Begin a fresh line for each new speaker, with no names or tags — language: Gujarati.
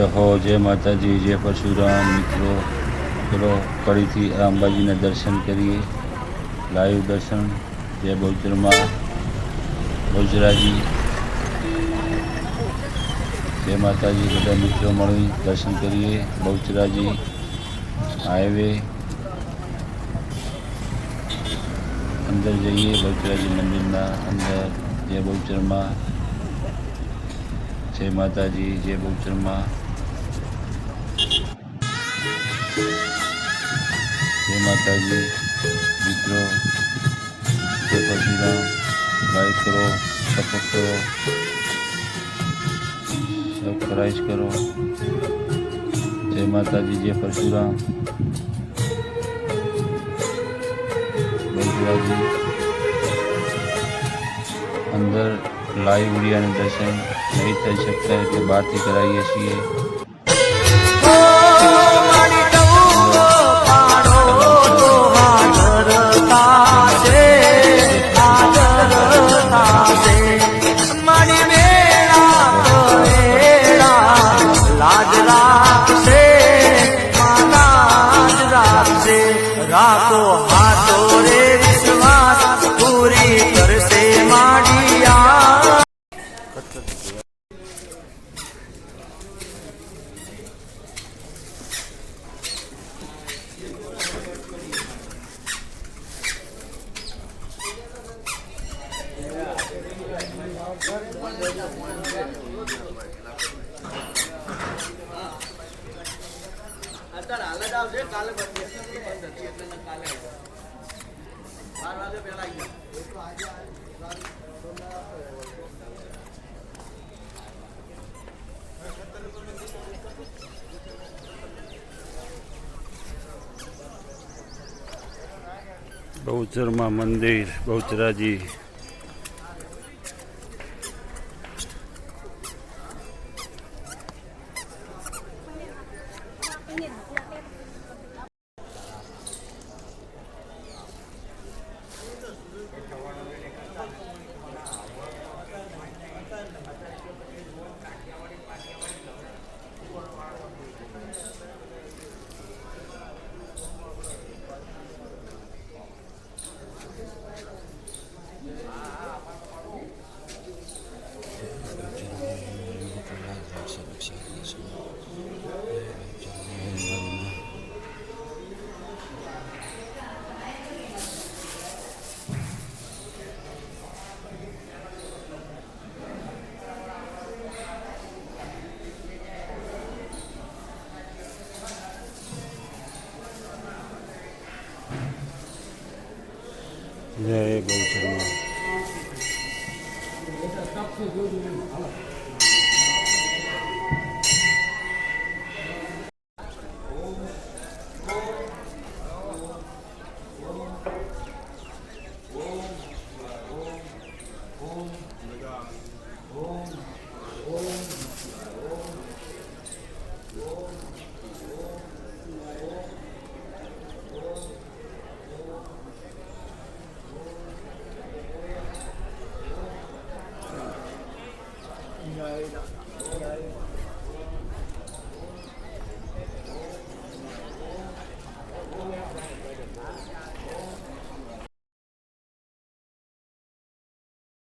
હો, જય માતાજી, જય પરશુરામ. મિત્રો, ચલો ફરીથી આ દર્શન કરીએ. લાઈવ દર્શન. જય બહુચરમાં. બહુચરાજી. જય માતાજી. બધા મિત્રો મળી દર્શન કરીએ. બહુચરાજી, હાઈવે. અંદર જઈએ બહુચરાજી મંદિરના અંદર. જય બહુચરમાં. જય માતાજી જય બહુચરમાં જય માતાજી મિત્રો જય પરશુરામ લાઈક કરો સપોર્ટ કરો સબસ્ક્રાઈબ કરો જય માતાજી જય પરશુરામ બહુચરાજી અંદર લાઈવ વિડીયાનું દર્શન નહીં થઈ શકતા એટલે બહારથી કરાવીએ છીએ.
રાખો હાથો
બહુચરમાં મંદિર બહુચરાજી. જય બહુચરમાં